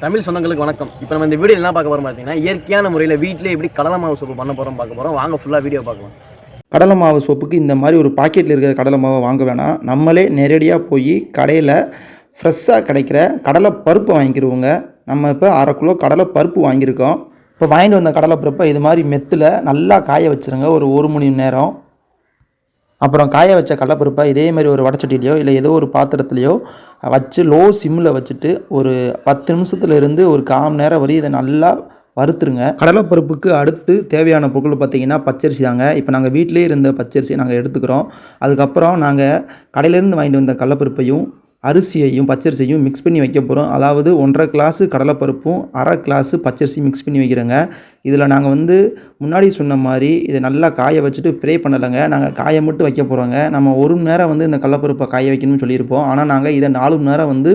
தமிழ் சொந்தங்களுக்கு வணக்கம். இப்போ நம்ம இந்த வீடியோ என்ன பார்க்க போகிறோம் பார்த்தீங்கன்னா இயற்கையான முறையில் வீட்டிலே எப்படி கடலை மாவு சோப்பு பண்ண போகிறோம் பார்க்க போகிறோம் வாங்க ஃபுல்லாக வீடியோ பார்க்கலாம். கடலை மாவு சோப்புக்கு இந்த மாதிரி ஒரு பாக்கெட்டில் இருக்கிற கடலை மாவை வாங்க வேணாம். நம்மளே நேரடியாக போய் கடையில் ஃப்ரெஷ்ஷாக கிடைக்கிற கடலை பருப்பு வாங்கிக்கிருவோங்க நம்ம இப்போ அரை கிலோ கடலை பருப்பு வாங்கியிருக்கோம். இப்போ வாங்கிட்டு வந்த கடலை பருப்பை இது மாதிரி மெத்தில் நல்லா காய வச்சுருங்க. ஒரு ஒரு மணி நேரம். அப்புறம் காய வச்ச கடலப்பருப்பை இதே மாதிரி ஒரு வடச்சட்டிலையோ இல்லை ஏதோ ஒரு பாத்திரத்துலையோ வச்சு லோ சிம்மில் வச்சுட்டு ஒரு பத்து நிமிஷத்துல இருந்து ஒரு கால் நேரம் வரையும் இதை நல்லா வறுத்துருங்க. கடலைப்பருப்புக்கு அடுத்து தேவையான பொருட்கள் பார்த்தீங்கன்னா பச்சரிசி தாங்க. இப்போ நாங்கள் வீட்டிலே இருந்த பச்சரிசியை நாங்கள் எடுத்துக்கிறோம். அதுக்கப்புறம் நாங்கள் கடையிலேருந்து வாங்கிட்டு வந்த கடலப்பருப்பையும் அரிசியையும் பச்சரிசியையும் மிக்ஸ் பண்ணி வைக்க போகிறோம் அதாவது ஒன்றரை கிளாஸு கடலைப்பருப்பும் அரை கிளாஸு பச்சரிசி மிக்ஸ் பண்ணி வைக்கிறோங்க. இதில் நாங்கள் வந்து முன்னாடி சொன்ன மாதிரி இதை நல்லா காய வச்சுட்டு ஃப்ரை பண்ணலைங்க. நாங்கள் காய மட்டும் வைக்க போகிறோங்க நம்ம ஒரு மணி நேரம் வந்து இந்த கடலைப்பருப்பை காய வைக்கணும்னு சொல்லியிருப்போம். ஆனால் நாங்கள் இதை நாலு மணி நேரம் வந்து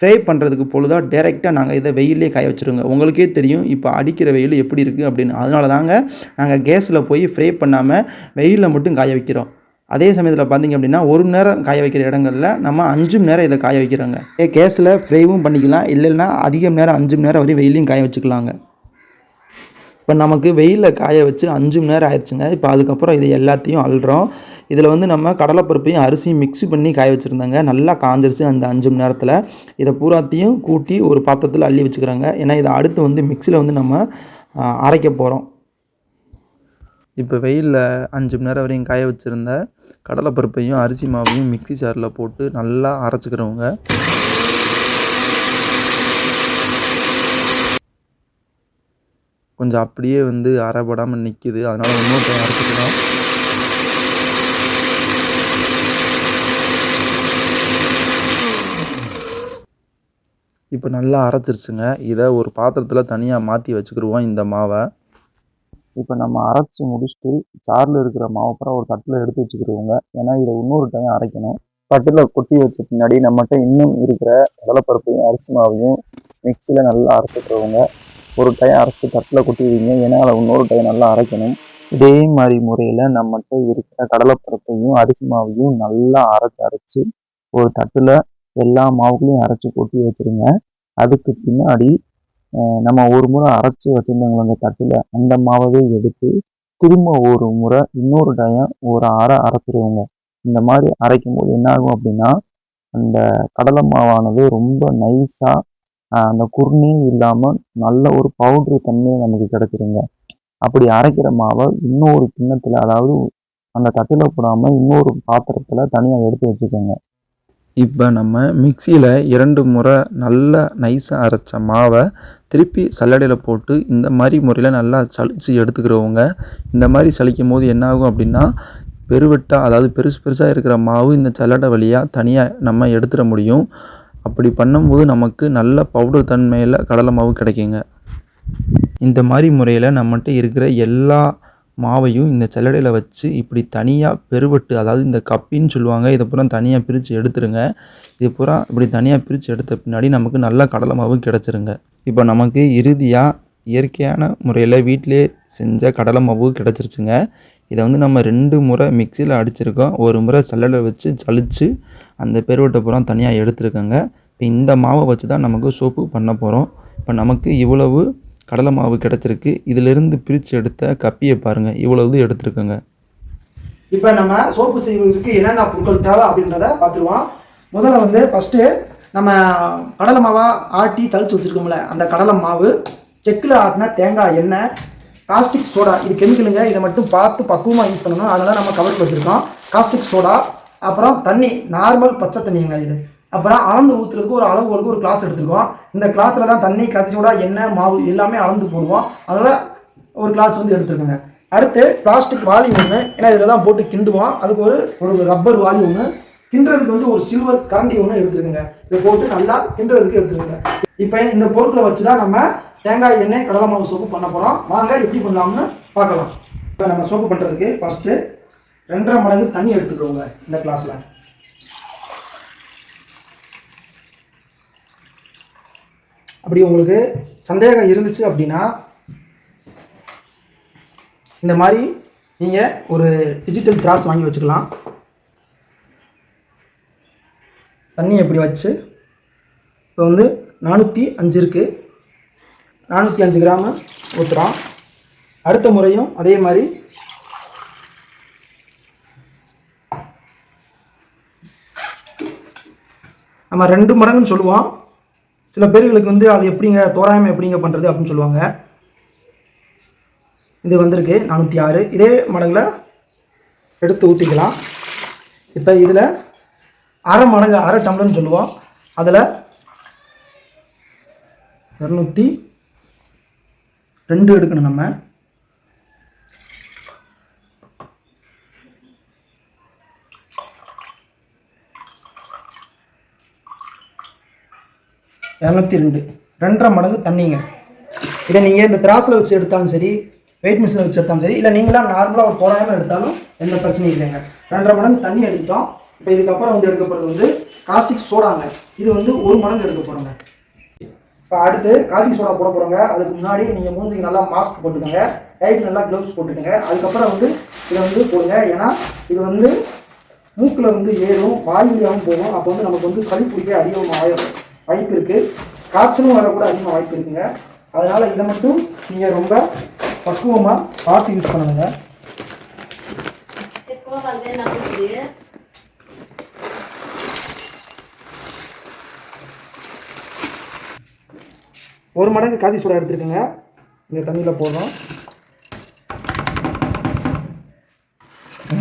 ஃப்ரை பண்ணுறதுக்கு பொழுதாக டேரெக்டாக நாங்கள் இதை வெயிலே காய வச்சுருங்க. உங்களுக்கே தெரியும் இப்போ அடிக்கிற வெயில் எப்படி இருக்குது அப்படின்னு. அதனால தாங்க நாங்கள் கேஸில் போய் ஃப்ரை பண்ணாமல் வெயிலில் மட்டும் காய வைக்கிறோம். அதே சமயத்தில் பார்த்தீங்க அப்படின்னா ஒரு மணி நேரம் காய வைக்கிற இடங்களில் நம்ம அஞ்சு மணி நேரம் இதை காய வைக்கிறாங்க. ஏ கேஸில் ஃப்ரைவும் பண்ணிக்கலாம். இல்லைன்னா அதிக மணி நேரம் அஞ்சு மணி நேரம் வரையும் வெயிலையும் காய வச்சுக்கலாங்க. இப்போ நமக்கு வெயிலில் காய வச்சு அஞ்சு மணி நேரம் ஆயிடுச்சுங்க. இப்போ அதுக்கப்புறம் இது எல்லாத்தையும் அள்ளுறோம். இதில் வந்து நம்ம கடலைப்பருப்பையும் அரிசியும் மிக்ஸ் பண்ணி காய வச்சுருந்தாங்க. நல்லா காஞ்சிருச்சு அந்த அஞ்சு மணி நேரத்தில். இதை பூராத்தையும் கூட்டி ஒரு பாத்திரத்தில் அள்ளி வச்சுக்கிறாங்க. ஏன்னா இதை அடுத்து வந்து மிக்சியில் வந்து நம்ம அரைக்க போகிறோம் இப்போ வெயிலில் அஞ்சு மணி நேரம் வரையும் காய வச்சுருந்த கடலைப்பருப்பையும் அரிசி மாவையும் மிக்ஸி ஜாரில் போட்டு நல்லா அரைச்சிக்கிறவங்க. கொஞ்சம் அப்படியே வந்து அரைப்படாமல் நிற்கிது அதனால் இன்னும் அரைச்சிக்கலாம். இப்போ நல்லா அரைச்சிருச்சுங்க. இதை ஒரு பாத்திரத்தில் தனியாக மாற்றி வச்சுக்கிடுவோம் இந்த மாவை. இப்போ நம்ம அரைச்சி முடிச்சுட்டு சாரில் இருக்கிற மாவை ஒரு தட்டில் எடுத்து வச்சுக்கிறவங்க ஏன்னா இதை இன்னொரு டைம் அரைக்கணும். தட்டில் கொட்டி வச்ச பின்னாடி நம்மகிட்ட இன்னும் இருக்கிற கடலைப்பருப்பையும் அரிசி மாவையும் மிக்சியில் நல்லா அரைச்சிக்கிறவங்க ஒரு டைம் அரைச்சிட்டு தட்டில் கொட்டி வைங்க ஏன்னா அதை இன்னொரு டைம் நல்லா அரைக்கணும். இதே மாதிரி முறையில் நம்மகிட்ட இருக்கிற கடலைப்பருப்பையும் அரிசி மாவையும் நல்லா அரைச்சி அரைச்சி ஒரு தட்டில் எல்லா மாவுகளையும் அரைச்சி கொட்டி வச்சிருங்க. அதுக்கு பின்னாடி நம்ம ஒரு முறை அரைச்சி வச்சுருந்தோங்களோ அந்த தட்டில் அந்த மாவவே எடுத்து திரும்ப ஒரு முறை இன்னொரு டயம் ஒரு அரை அரைச்சிருவோங்க. இந்த மாதிரி அரைக்கும் போது என்ன ஆகும் அப்படின்னா அந்த கடலை மாவானது ரொம்ப நைஸாக அந்த குருணையும் இல்லாமல் நல்ல ஒரு பவுட்ரு தன்மையை நமக்கு கிடச்சிருங்க. அப்படி அரைக்கிற மாவை இன்னொரு கிண்ணத்தில் அதாவது அந்த தட்டில் போடாமல் இன்னொரு பாத்திரத்தில் தனியாக எடுத்து வச்சுக்கோங்க. இப்போ நம்ம மிக்சியில் இரண்டு முறை நல்ல நைஸாக அரைச்ச மாவை திருப்பி சல்லடையில் போட்டு இந்த மாதிரி முறையில் நல்லா சளிச்சு எடுத்துக்கிறவங்க இந்த மாதிரி சளிக்கும் போது என்னாகும் அப்படின்னா பெருவெட்டாக அதாவது பெருசு பெருசாக இருக்கிற மாவு இந்த சல்லடை வழியாக தனியாக நம்ம எடுத்துட முடியும். அப்படி பண்ணும்போது நமக்கு நல்ல பவுடர் தன்மையில் கடலை மாவு கிடைக்குங்க. இந்த மாதிரி முறையில் நம்மகிட்ட இருக்கிற எல்லா மாவையும் இந்த சல்லடையில் வச்சு இப்படி தனியாக பெருவெட்டு அதாவது இந்த கப்பின்னு சொல்லுவாங்க இதை பூரா தனியாக பிரித்து எடுத்துருங்க. இது பூரா இப்படி தனியாக பிரித்து எடுத்த பின்னாடி நமக்கு நல்ல கடலை மாவு கிடச்சிருங்க. இப்போ நமக்கு இறுதியாக இயற்கையான முறையில் வீட்டிலே செஞ்ச கடலை மாவு கிடச்சிருச்சுங்க. இதை வந்து நம்ம ரெண்டு முறை மிக்சியில் அடிச்சிருக்கோம். ஒரு முறை சல்லடை வச்சு சளிச்சு அந்த பெருவெட்டை பூரா தனியாக எடுத்துருக்கோங்க. இப்போ இந்த மாவை வச்சு தான் நமக்கு சோப்பு பண்ண போகிறோம் இப்போ நமக்கு இவ்வளவு கடலை மாவு கிடச்சிருக்கு. இதிலிருந்து பிரித்து எடுத்த கப்பியை பாருங்கள் இவ்வளவு எடுத்துருக்கோங்க. இப்போ நம்ம சோப்பு செய்வதற்கு என்னென்ன பொருட்கள் தேவை அப்படின்றத பார்த்துருவோம். முதல்ல வந்து ஃபஸ்ட்டு நம்ம கடலை மாவாக ஆட்டி தளிச்சு வச்சுருக்கோம்ல அந்த கடலை மாவு செக்கில் ஆட்டின தேங்காய் எண்ணெய் காஸ்டிக் சோடா இது கெமிக்கலுங்க இதை மட்டும் பார்த்து பக்குவமாக யூஸ் பண்ணணும். அதனால் நம்ம கவருக்கு வச்சுருக்கோம். காஸ்டிக் சோடா அப்புறம் தண்ணி நார்மல் பச்சை தண்ணிங்க இது. அப்புறம் அளந்து ஊற்றுறதுக்கு ஒரு அளவுகளுக்கு ஒரு கிளாஸ் எடுத்துருக்கோம். இந்த கிளாஸில் தான் தண்ணி கத்தி எண்ணெய் மாவு எல்லாமே அளந்து போடுவோம். அதனால் ஒரு கிளாஸ் வந்து எடுத்துருக்கோங்க. அடுத்து பிளாஸ்டிக் வாலி ஒன்று ஏன்னா இதில் தான் போட்டு கிண்டுவோம். அதுக்கு ஒரு ஒரு ரப்பர் வாலி ஒன்று கிண்டுறதுக்கு வந்து ஒரு சில்வர் கரண்டி ஒன்று எடுத்துருக்குங்க. இதை போட்டு நல்லா கிண்டுறதுக்கு எடுத்துருங்க இப்போ இந்த பொருட்களை வச்சு தான் நம்ம தேங்காய் எண்ணெய் கடலை மாவு சோப்பு பண்ண போகிறோம் வாங்க எப்படி பண்ணலாம்னு பார்க்கலாம். இப்போ நம்ம சோப்பு பண்ணுறதுக்கு ஃபஸ்ட்டு ரெண்டரை மடங்கு தண்ணி எடுத்துக்கிறோங்க இந்த கிளாஸில் அப்படி உங்களுக்கு சந்தேகம் இருந்துச்சு அப்படின்னா இந்த மாதிரி நீங்கள் ஒரு டிஜிட்டல் திராஸ் வாங்கி வச்சுக்கலாம். தண்ணி எப்படி வச்சு? இப்போ வந்து நானூற்றி அஞ்சு இருக்குது நானூற்றி அஞ்சு கிராமு ஊற்றுறோம் அடுத்த முறையும் அதே மாதிரி நம்ம ரெண்டு மடங்குன்னு சொல்லுவோம். சில பேர்களுக்கு வந்து அது எப்படிங்க தோராயமாக எப்படிங்க பண்ணுறது அப்படின்னு சொல்லுவாங்க. இது வந்திருக்கு நானூற்றி ஆறு இதே மடங்கில் எடுத்து ஊற்றிக்கலாம் இப்போ இதில் அரை மடங்கு அரை டம்ளர்னு சொல்லுவோம். அதில் இரநூத்தி ரெண்டு எடுக்கணும் நம்ம. இரநூத்தி ரெண்டு. ரெண்டரை மடங்கு தண்ணிங்க. இதை நீங்கள் இந்த திராஸில் வச்சு எடுத்தாலும் சரி வெயிட் மிஷினில் வச்சு எடுத்தாலும் சரி இல்லை நீங்களாம் நார்மலாக ஒரு தோராயமாக எடுத்தாலும் எந்த பிரச்சனையும் இல்லைங்க. ரெண்டரை மடங்கு தண்ணி எடுத்துட்டோம். இப்போ இதுக்கப்புறம் வந்து எடுக்கப்படுறது வந்து காஸ்டிக் சோடாங்க இது வந்து ஒரு மடங்கு எடுக்க போகிறோங்க இப்போ அடுத்து காஸ்டிக் சோடா போட போகிறோங்க அதுக்கு முன்னாடி நீங்கள் மூஞ்சிக்கு நல்லா மாஸ்க் போட்டுக்கோங்க. கைக்கு நல்லா க்ளவுஸ் போட்டுக்கோங்க. அதுக்கப்புறம் வந்து இதை வந்து போடுங்க. ஏன்னா இது வந்து மூக்கில் வந்து ஏறும் வாய் போகும். அப்போ வந்து நமக்கு வந்து சளி பிடிக்க அதிகமாக ஆயிடும் வாய்ப்பு இருக்குது காய்ச்சலும் வரக்கூட அதிகமாக வாய்ப்பு இருக்குங்க. அதனால் இதை மட்டும் நீங்கள் ரொம்ப பக்குவமாக பார்த்து யூஸ் பண்ணணுங்க. ஒரு மடங்கு காதி சோடா எடுத்துருக்கேங்க. இந்த தண்ணியில் போடுறோம்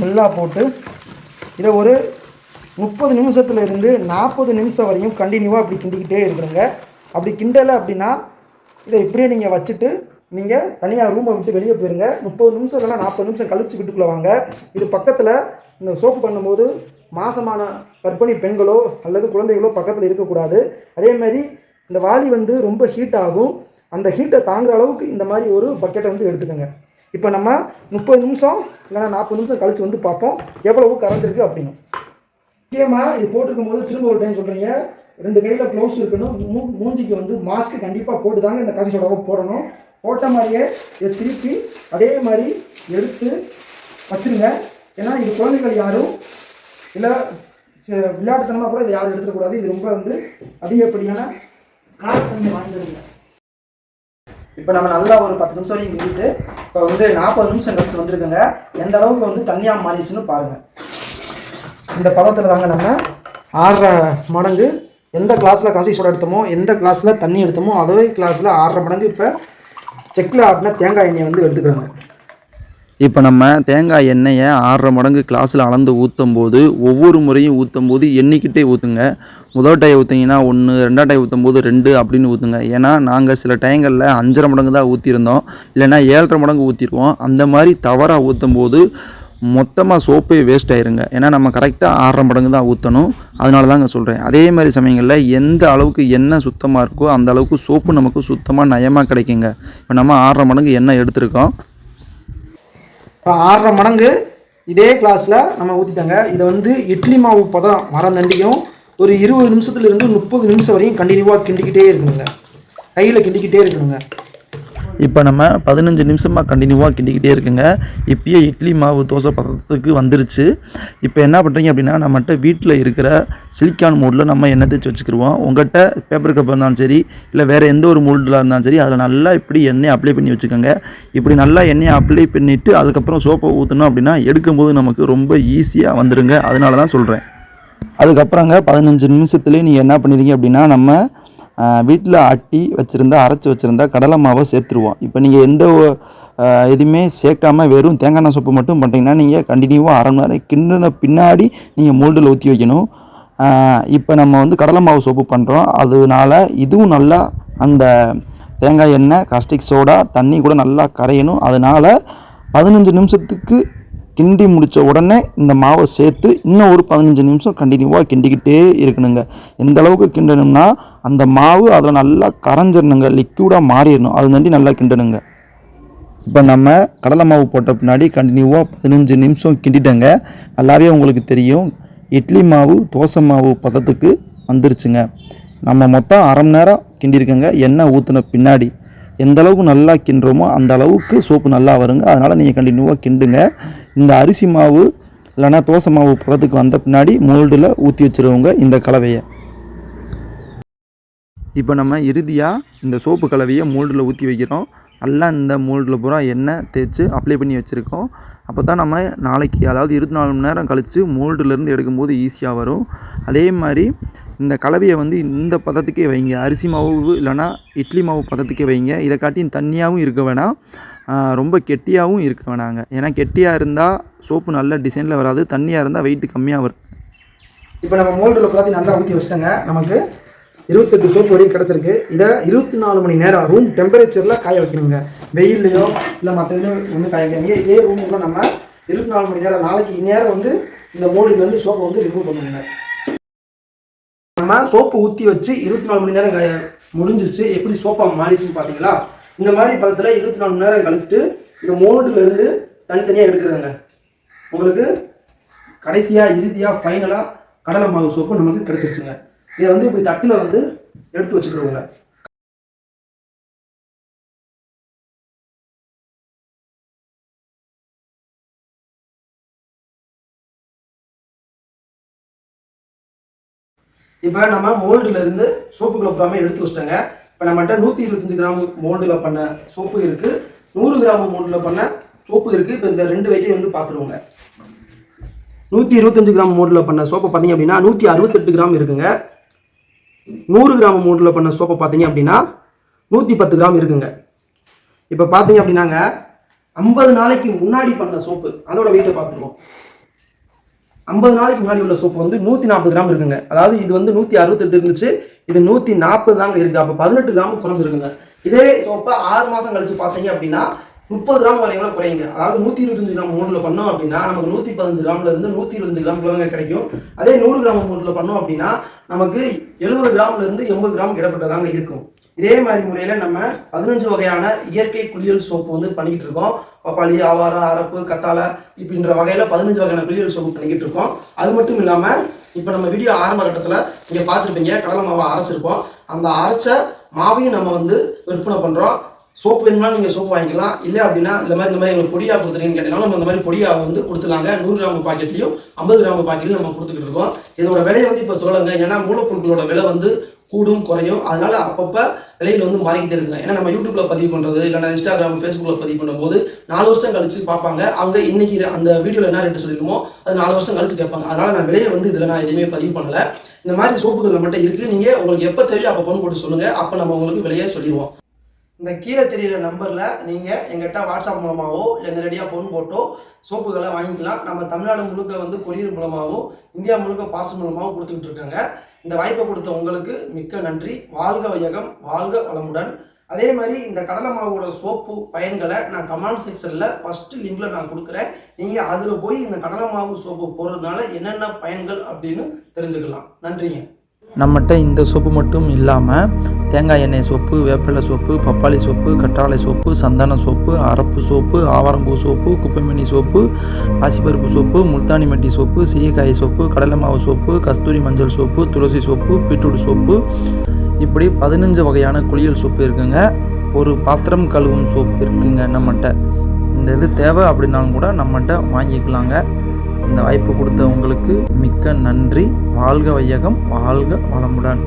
நல்லா போட்டு இதை ஒரு முப்பது நிமிஷத்துல இருந்து நாற்பது நிமிஷம் வரையும் கண்டினியூவாக அப்படி கிண்டிக்கிட்டே இருக்கிறோங்க அப்படி கிண்டலை அப்படின்னா இதை இப்படியே நீங்கள் வச்சுட்டு நீங்கள் தனியாக ரூமை விட்டு வெளியே போயிருங்க. முப்பது நிமிஷம் இல்லைன்னா நாற்பது நிமிஷம் கழிச்சு வீட்டுக்குள்ளே வாங்க. இது பக்கத்தில் இந்த சோப்பு பண்ணும்போது மாசமான கர்ப்பிணி பெண்களோ அல்லது குழந்தைகளோ பக்கத்தில் இருக்கக்கூடாது. அதே மாதிரி இந்த வாளி வந்து ரொம்ப ஹீட் ஆகும். அந்த ஹீட்டை தாங்குற அளவுக்கு இந்த மாதிரி ஒரு பக்கெட்டை வந்து எடுத்துக்கோங்க. இப்போ நம்ம முப்பது நிமிஷம் இல்லைன்னா நாற்பது நிமிஷம் கழிச்சு வந்து பார்ப்போம். எவ்வளவு கரைஞ்சிருக்கு அப்படின்னு. முக்கியமாக இது போட்டிருக்கும் போது திரும்ப ஒரு டைம் சொல்கிறீங்க ரெண்டு கையில் க்ளவுஸ் இருக்கணும். மூ மூஞ்சிக்கு வந்து மாஸ்க் கண்டிப்பாக போட்டு தாங்க இந்த காசி சோடாவை போடணும். போட்ட மாதிரியே இதை திருப்பி அதே மாதிரி எடுத்து வச்சிருங்க. ஏன்னா இது குழந்தைகள் யாரும் இல்லை விளையாட்டுத்தனமாக கூட இதை யாரும் எடுத்துடக்கூடாது. இது ரொம்ப வந்து அதிகப்படியான காரத்தன்மை வாய்ந்ததுங்க இப்போ நம்ம நல்லா ஒரு பத்து நிமிஷம் வரைக்கும் கிண்டிட்டு இப்போ வந்து நாற்பது நிமிஷம் கழிச்சு வந்திருக்குங்க. எந்த அளவுக்கு வந்து தனியாக மாறிடுச்சுன்னு பாருங்கள் இந்த பதத்தில் தாங்க நம்ம ஆறரை மடங்கு எந்த கிளாஸில் காசி சோடா எடுத்தோமோ எந்த கிளாஸில் தண்ணி எடுத்தோமோ அதே கிளாஸில் ஆறரை மடங்கு இப்போ செக்கில் ஆட்டின தேங்காய் எண்ணெயை வந்து எடுத்துக்கிறோங்க. இப்போ நம்ம தேங்காய் எண்ணெயை ஆறரை மடங்கு கிளாஸில் அளந்து ஊற்றும் போது ஒவ்வொரு முறையும் ஊற்றும் போது எண்ணிக்கிட்டே ஊற்றுங்க முதல் டை ஊற்றிங்கன்னா ஒன்று ரெண்டாம் டை ஊற்றும் போது ரெண்டு அப்படின்னு ஊற்றுங்க ஏன்னா நாங்கள் சில டைங்களில் அஞ்சரை மடங்கு தான் ஊற்றிருந்தோம் இல்லைன்னா ஏழரை மடங்கு ஊற்றிருவோம் அந்த மாதிரி தவறாக ஊற்றும் போது மொத்தமாக சோப்பே வேஸ்ட் ஆயிருங்க. ஏன்னா நம்ம கரெக்டாக ஆறரை மடங்கு தான் ஊற்றணும் அதனால தாங்க சொல்கிறேன் அதே மாதிரி சமயங்களில் எந்த அளவுக்கு எண்ணெய் சுத்தமாக இருக்கோ அந்த அளவுக்கு சோப்பு நமக்கு சுத்தமாக நயமாக கிடைக்குங்க. இப்போ நம்ம ஆறரை மடங்கு எண்ணெய் எடுத்திருக்கோம். இப்போ ஆறரை மடங்கு இதே கிளாஸில் நம்ம ஊற்றிட்டாங்க இதை வந்து இட்லி மாவு பதம் மரந்தண்டியும் ஒரு இருபது நிமிஷத்துலேருந்து முப்பது நிமிஷம் வரையும் கண்டினியூவாக கிண்டிக்கிட்டே இருக்கணுங்க. கையில் கிண்டிக்கிட்டே இருக்கணுங்க. இப்போ நம்ம பதினஞ்சு நிமிஷமாக கண்டினியூவாக கிண்டிக்கிட்டே இருக்குங்க. இப்பயே இட்லி மாவு தோசை பதத்துக்கு வந்துருச்சு. இப்போ என்ன பண்ணுறீங்க அப்படின்னா நம்மகிட்ட வீட்டில் இருக்கிற சிலிக்கான் மூடில் நம்ம எண்ணெய் தேய்ச்சி வச்சுக்கிருவோம். உங்கள்கிட்ட பேப்பர் கப் இருந்தாலும் சரி இல்லை வேறு எந்த ஒரு மூல்டில் இருந்தாலும் சரி அதில் நல்லா இப்படி எண்ணெய் அப்ளை பண்ணி வச்சுக்கோங்க. இப்படி நல்லா எண்ணெயை அப்ளை பண்ணிவிட்டு அதுக்கப்புறம் சோப்பை ஊற்றணும் அப்படின்னா எடுக்கும்போது நமக்கு ரொம்ப ஈஸியாக வந்துடுங்க அதனால தான் சொல்கிறேன் அதுக்கப்புறங்க பதினஞ்சு நிமிஷத்துலேயே நீங்கள் என்ன பண்ணிடுங்க அப்படின்னா நம்ம வீட்டில் ஆட்டி வச்சுருந்தா அரைச்சி வச்சுருந்தா கடலை மாவை சேர்த்துருவோம். இப்போ நீங்கள் எந்த எதுவுமே சேர்க்காம வெறும் தேங்காய் எண்ணெய் சோப்பு மட்டும் பண்ணிட்டீங்கன்னா நீங்கள் கண்டினியூவாக அரை மணி நேரம் கிண்டின பின்னாடி நீங்கள் மோல்டில் ஊற்றி வைக்கணும். இப்போ நம்ம வந்து கடலை மாவு சோப்பு பண்ணுறோம் அதனால இதுவும் நல்லா அந்த தேங்காய் எண்ணெய் காஸ்டிக் சோடா தண்ணி கூட நல்லா கரையணும். அதனால் பதினஞ்சு நிமிஷத்துக்கு கிண்டி முடித்த உடனே இந்த மாவை சேர்த்து இன்னும் ஒரு பதினஞ்சு நிமிஷம் கண்டினியூவாக கிண்டிக்கிட்டே இருக்கணுங்க. எந்த அளவுக்கு கிண்டணும்னா அந்த மாவு அதில் நல்லா கரைஞ்சிடணுங்க லிக்யூடாக மாறிடணும். அது நண்டி நல்லா கிண்டணுங்க. இப்போ நம்ம கடலை மாவு போட்ட பின்னாடி கண்டினியூவாக பதினஞ்சு நிமிஷம் கிண்டிட்டேங்க. நல்லாவே உங்களுக்கு தெரியும். இட்லி மாவு தோசை மாவு பதத்துக்கு வந்துருச்சுங்க. நம்ம மொத்தம் அரை மணி நேரம் கிண்டியிருக்கேங்க. எண்ணெய் ஊற்றின பின்னாடி. எந்த அளவுக்கு நல்லா கிண்டுறோமோ அந்த அளவுக்கு சோப்பு நல்லா வருங்க. அதனால் நீங்கள் கண்டினியூவாக கிண்டுங்க. இந்த அரிசி மாவு இல்லைன்னா தோசை மாவு பதத்துக்கு வந்த பின்னாடி மோல்டில் ஊற்றி வச்சுருவோங்க இந்த கலவையை. இப்போ நம்ம இறுதியாக இந்த சோப்பு கலவையை மோல்டில் ஊற்றி வைக்கிறோம். நல்லா இந்த மோல்டில் பூரா எண்ணெய் தேய்ச்சி அப்ளை பண்ணி வச்சுருக்கோம். அப்போ தான் நம்ம நாளைக்கு அதாவது இருபத்தி நாலு மணி நேரம் கழித்து மோல்டுலேருந்து எடுக்கும்போது ஈஸியாக வரும். அதே மாதிரி இந்த கலவையை வந்து இந்த பதத்துக்கே வைங்க. அரிசி மாவு இல்லைன்னா இட்லி மாவு பதத்துக்கே வைங்க. இதை காட்டியும் தண்ணியாகவும் இருக்க வேணாம். ரொம்ப கெட்டியாகவும் இருக்க வேணாங்க. ஏன்னா கெட்டியாக இருந்தால் சோப்பு நல்ல டிசைனில் வராது. தண்ணியாக இருந்தால் வெயிட் கம்மியாக வரும். இப்போ நம்ம மோல்டில் எல்லாத்தையும் நல்லா ஊற்றி வச்சுட்டோங்க. நமக்கு இருபத்தெட்டு சோப்பு வரையும் கிடச்சிருக்கு. இதை இருபத்தி நாலு மணி நேரம் ரூம் டெம்பரேச்சரில் காய வைக்கணுங்க. வெயில்லையோ இல்லை மற்ற இதுலையோ வந்து காய வைக்கணுங்க இதே ரூமுக்குள்ள நம்ம இருபத்தி நாலு மணி நேரம் நாளைக்கு நேரம் வந்து இந்த மோல்டுலேருந்து சோப்பை வந்து ரிமூவ் பண்ணுங்க நம்ம சோப்பு ஊற்றி வச்சு இருபத்தி நாலு மணி நேரம் முடிஞ்சிச்சு எப்படி சோப்பாக மாறிச்சுன்னு பார்த்தீங்களா இந்த மாதிரி பதத்தில் இருபத்தி நாலு மணி நேரம் கழிச்சுட்டு இந்த மோல்டுல இருந்து தனித்தனியாக எடுக்கிறேங்க. உங்களுக்கு கடைசியாக இறுதியாக ஃபைனலாக கடலை மாவு சோப்பு நமக்கு கிடைச்சிருச்சுங்க. இதை வந்து இப்படி தட்டில் வந்து எடுத்து வச்சுக்கிறோங்க இப்போ நம்ம மோல்டுல இருந்து சோப்பு கிராமே எடுத்து வச்சிட்டாங்க. இப்போ நம்மகிட்ட நூற்றி இருபத்தஞ்சு கிராம் மோல்டில் பண்ண சோப்பு இருக்குது நூறு கிராம் மோல்டில் பண்ண சோப்பு இருக்குது இப்போ இந்த ரெண்டு வெயிட்டையும் வந்து பார்த்துருவோங்க நூற்றி இருபத்தஞ்சு கிராம் மோல்டில் பண்ண சோப்பை பார்த்தீங்க அப்படின்னா நூற்றி அறுபத்தெட்டு கிராம் இருக்குங்க. நூறு கிராம் மோல்டில் பண்ண சோப்பை பார்த்தீங்க அப்படின்னா நூற்றி பத்து கிராம் இருக்குங்க. இப்போ பார்த்தீங்க அப்படின்னாங்க ஐம்பது நாளைக்கு முன்னாடி பண்ண சோப்பு அதோட வெயிட்டை பார்த்துருவோம் ஐம்பது நாளைக்கு முன்னாடி உள்ள சோப்பு வந்து நூற்றி நாற்பது கிராம் இருக்குங்க. அதாவது இது வந்து நூற்றி அறுபத்தெட்டு இருந்துச்சு. இது நூற்றி நாற்பது தாங்க இருக்குது அப்போ பதினெட்டு கிராம் குறைஞ்சிருக்குங்க இதே சோப்பை ஆறு மாதம் கழிச்சு பார்த்தீங்க அப்படின்னா முப்பது கிராம் வரை கூட குறையுங்க. அதாவது நூற்றி இருபத்தஞ்சு கிராம் மூணில் பண்ணோம் அப்படின்னா நமக்கு நூற்றி பதினஞ்சு கிராமில் இருந்து நூற்றி இருபத்தஞ்சு கிராம் தாங்க கிடைக்கும். அதே நூறு கிராம் மூணில் பண்ணோம் அப்படின்னா நமக்கு எழுபது கிராம்ல இருந்து எண்பது கிராம் கிடப்பட்டதாங்க இருக்கும். இதே மாதிரி முறையில் நம்ம பதினஞ்சு வகையான இயற்கை குளியல் சோப்பு வந்து பண்ணிக்கிட்டு இருக்கோம். பப்பாளி ஆவாரம் அரப்பு கத்தாழை இப்படின்ற வகையில் பதினஞ்சு வகையான குளியல் சோப்பு பண்ணிக்கிட்டு இருக்கோம். அது மட்டும் இல்லாமல் இப்போ நம்ம வீடியோ ஆரம்ப கட்டத்தில் நீங்கள் பார்த்துருப்பீங்க கடலை மாவை அரைச்சிருப்போம். அந்த அரைச்ச மாவையும் நம்ம வந்து விற்பனை பண்ணுறோம் சோப்பு வேணும்னா நீங்கள் சோப்பு வாங்கிக்கலாம். இல்லை அப்படின்னா இந்த மாதிரி இந்த மாதிரி எங்களுக்கு பொடியாக கொடுத்துருங்கன்னு கேட்டீங்கன்னா நம்ம இந்த மாதிரி பொடியாக வந்து கொடுத்துலாங்க. நூறு கிராம் பாக்கெட்லையும் ஐம்பது கிராம் பாக்கெட்லையும் நம்ம கொடுத்துக்கிட்டு இருக்கோம். இதோட விலையை வந்து இப்போ சொல்லுங்க ஏன்னா மூலப்பொருட்களோட விலை வந்து கூடும் குறையும். அதனால அப்பப்போ விலையில் வந்து மாறிக்கிட்டே இருக்குங்க. ஏன்னா நம்ம யூடியூப்ல பதிவு பண்றது இல்லைனா இன்ஸ்டாகிராம் ஃபேஸ்புக்ல பதிவு பண்ணும்போது நாலு வருஷம் கழிச்சு பார்ப்பாங்க. அவங்க இன்னைக்கு அந்த வீடியோவில் என்ன ரேட்டு சொல்லிருக்கோமோ அது நாலு வருஷம் கழிச்சு கேட்பாங்க. அதனால நான் விலையை வந்து இதில் நான் எதுவுமே பதிவு பண்ணல. இந்த மாதிரி சோப்புகள் நம்மகிட்ட இருக்கு. நீங்க உங்களுக்கு எப்போ தேவையோ அப்போ பொண்ணு போட்டு சொல்லுங்க. அப்போ நம்ம உங்களுக்கு விலையை சொல்லிடுவோம். இந்த கீழே தெரியிற நம்பரில் நீங்கள் எங்கிட்ட வாட்ஸ்அப் மூலமாகவோ இல்லை நேரடியாக ஃபோன் போட்டோ சோப்புகளை வாங்கிக்கலாம். நம்ம தமிழ்நாடு முழுக்க வந்து கொரியர் மூலமாகவும் இந்தியா முழுக்க பார்சல் மூலமாகவும் கொடுத்துக்கிட்டு இருக்காங்க. இந்த வாய்ப்பை கொடுத்த உங்களுக்கு மிக்க நன்றி. வாழ்க வையகம் வாழ்க வளமுடன். அதே மாதிரி இந்த கடலை மாவோட சோப்பு பயன்களை நான் கமெண்ட் செக்ஷனில் ஃபஸ்ட்டு லிங்கில் நான் கொடுக்குறேன். நீங்கள் அதில் போய் இந்த கடலை மாவு சோப்பு போடுறதுனால என்னென்ன பயன்கள் அப்படின்னு தெரிஞ்சுக்கலாம். நன்றிங்க. நம்மகிட்ட இந்த சோப்பு மட்டும் இல்லாமல் தேங்காய் எண்ணெய் சோப்பு வேப்பிலை சோப்பு பப்பாளி சோப்பு கற்றாழை சோப்பு சந்தன சோப்பு அரப்பு சோப்பு ஆவாரம்பூ சோப்பு குப்பைமணி சோப்பு பாசிப்பருப்பு சோப்பு முல்தானி மட்டி சோப்பு சீயக்காய் சோப்பு கடலை மாவு சோப்பு கஸ்தூரி மஞ்சள் சோப்பு துளசி சோப்பு பீட்ரூட் சோப்பு. இப்படி பதினஞ்சு வகையான குளியல் சோப்பு இருக்குங்க. ஒரு பாத்திரம் கழுவும் சோப்பு இருக்குங்க நம்மகிட்ட. இந்த இது தேவை அப்படின்னாலும் கூட நம்மகிட்ட வாங்கிக்கலாங்க. இந்த வாய்ப்பு கொடுத்த உங்களுக்கு மிக்க நன்றி. வாழ்க வையகம் வாழ்க வளமுடன்.